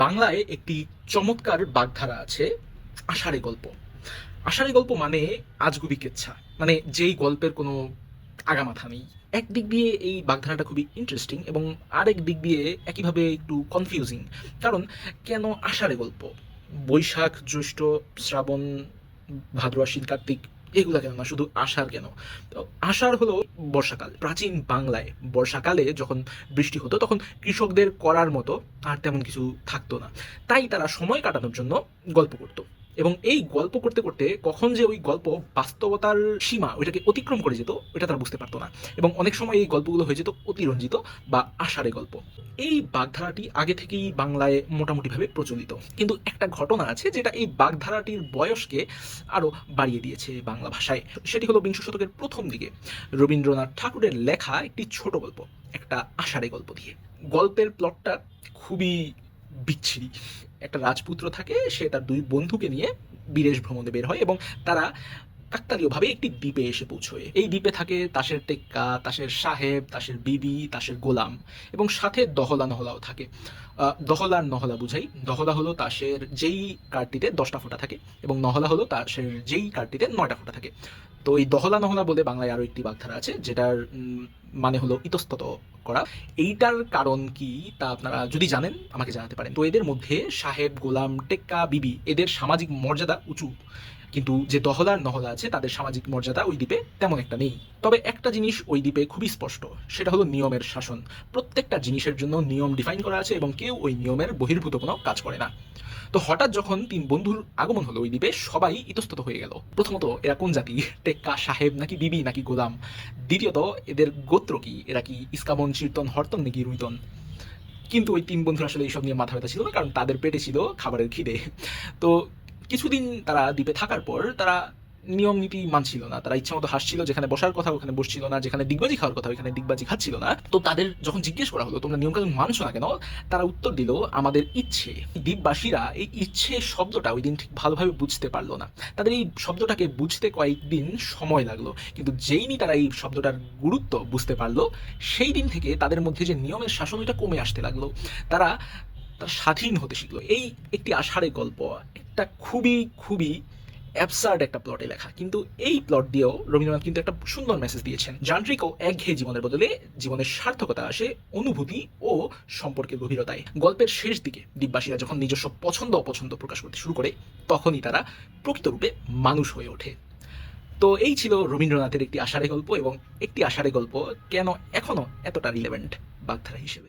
বাংলায় একটি চমৎকার বাগধারা আছে, আষাঢ়ে গল্প। আষাঢ়ে গল্প মানে আজগুবি কেচ্ছা। মানে যেই গল্পের কোনো আগামাথা নেই। এক দিক দিয়ে এই বাগধারাটা খুবই ইন্টারেস্টিং এবং আরেক দিক দিয়ে একইভাবে একটু কনফিউজিং কারণ কেন আষাঢ়ে গল্প? বৈশাখ, জ্যৈষ্ঠ, শ্রাবণ ভাদ্র আশ্বিন কার্তিক এগুলা কেন না, শুধু আষাঢ় কেন? আষাঢ় হলো বর্ষাকাল। প্রাচীন বাংলায় বর্ষাকালে যখন বৃষ্টি হতো, তখন কৃষকদের করার মতো আর তেমন কিছু থাকতো না। তাই তারা সময় কাটানোর জন্য গল্প করতো। এবং এই গল্প করতে করতে কখন যে ওই গল্প বাস্তবতার সীমা ওইটাকে অতিক্রম করে যেত, ওইটা তারা বুঝতে পারতো না। এবং অনেক সময় এই গল্পগুলো হয়ে যেত অতিরঞ্জিত বা আষাঢ়ে গল্প। এই বাগধারাটি আগে থেকেই বাংলায় মোটামুটিভাবে প্রচলিত। কিন্তু একটা ঘটনা আছে যেটা এই বাগধারাটির বয়সকে আরও বাড়িয়ে দিয়েছে বাংলা ভাষায়। সেটি হলো বিংশ শতকের প্রথম দিকে রবীন্দ্রনাথ ঠাকুরের লেখা একটি ছোট গল্প, একটা আষাঢ়ে গল্প দিয়ে। গল্পের প্লটটা খুবই বিচ্ছিরি। একটা রাজপুত্র থাকে, সে তার দুই বন্ধুকে নিয়ে বিদেশ ভ্রমণে বের হয় এবং তারা কাকতালীয়ভাবে একটি দ্বীপে এসে পৌঁছয়। এই দ্বীপে থাকে তাসের টেক্কা, তাসের সাহেব, তাসের বিবি, তাসের গোলাম এবং সাথে দহলা নহলাও থাকে। দহলা নহলা বুঝাই। দহলা হলো তাসের যেই কার্ডটিতে দশটা ফোঁটা থাকে এবং নহলা হলো তাসের যেই কার্ডটিতে নয়টা ফোঁটা থাকে। তো এই দহলা নহলা বলে বাংলায় আরও একটি বাগধারা আছে, যেটার মানে হলো ইতস্তত করা। এইটার কারণ কি তা আপনারা যদি জানেন, আমাকে জানাতে পারেন। তো এদের মধ্যে সাহেব, গোলাম, টেক্কা, বিবি, এদের সামাজিক মর্যাদা উঁচু। কিন্তু যে দহলার নহলা আছে, তাদের সামাজিক মর্যাদা ওই দ্বীপে তেমন একটা নেই। তবে একটা জিনিস ওই দ্বীপে খুবই স্পষ্ট, সেটা হলো নিয়মের শাসন। প্রত্যেকটা জিনিসের জন্য নিয়ম ডিফাইন করা আছে এবং কেউ ওই নিয়মের বহির্ভূত কোনো কাজ করে না। তো হঠাৎ যখন তিন বন্ধুর আগমন হলো ওই দ্বীপে, সবাই ইতস্তত হয়ে গেল। প্রথমত এরা কোন জাতি? টেক্কা, সাহেব, নাকি বিবি, নাকি গোলাম? দ্বিতীয়ত এদের গোত্র কি? এরা কি ইস্কামন চির্তন হরতন নাকি রুইতন? কিন্তু ওই তিন বন্ধু আসলে এইসব নিয়ে মাথা ব্যথা ছিল না, কারণ তাদের পেটে ছিল খাবারের খিদে। তো কিছুদিন তারা দ্বীপে থাকার পর তারা নিয়ম নীতি মানছিল না, তারা ইচ্ছা মতো হাসছিল, যেখানে বসার কথা ওখানে বসছিল না, যেখানে ডিগবাজি খাওয়ার কথা ওখানে ডিগবাজি খাচ্ছিল না। তো তাদের যখন জিজ্ঞেস করা হলো, তোমরা নিয়ম কানুন মানছো না কেন? তারা উত্তর দিল, আমাদের ইচ্ছে, দ্বীপবাসীরা এই ইচ্ছে শব্দটা ওই দিন ঠিক ভালোভাবে বুঝতে পারল না। তাদের এই শব্দটাকে বুঝতে কয়েকদিন সময় লাগল, কিন্তু যেইনি তারা এই শব্দটার গুরুত্ব বুঝতে পারল, সেই দিন থেকে তাদের মধ্যে যে নিয়মের শাসন, ওইটা কমে আসতে লাগল। তারা, তার স্বাধীন হতে শিখলো। এই একটি আষাঢ়ে গল্প, একটা খুবই খুবই অ্যাবসার্ড একটা প্লটে লেখা। কিন্তু এই প্লট দিয়েও রবীন্দ্রনাথ কিন্তু একটা সুন্দর মেসেজ দিয়েছেন। যান্ত্রিক ও একঘেয়ে জীবনের বদলে জীবনের সার্থকতা আসে অনুভূতি ও সম্পর্কের গভীরতায়। গল্পের শেষ দিকে দ্বীপবাসীরা যখন নিজস্ব পছন্দ অপছন্দ প্রকাশ করতে শুরু করে, তখনই তারা প্রকৃতরূপে মানুষ হয়ে ওঠে। তো এই ছিল রবীন্দ্রনাথের একটি আষাঢ়ে গল্প এবং একটি আষাঢ়ে গল্প কেন এখনও এতটা রিলেভেন্ট বাগধারা হিসেবে?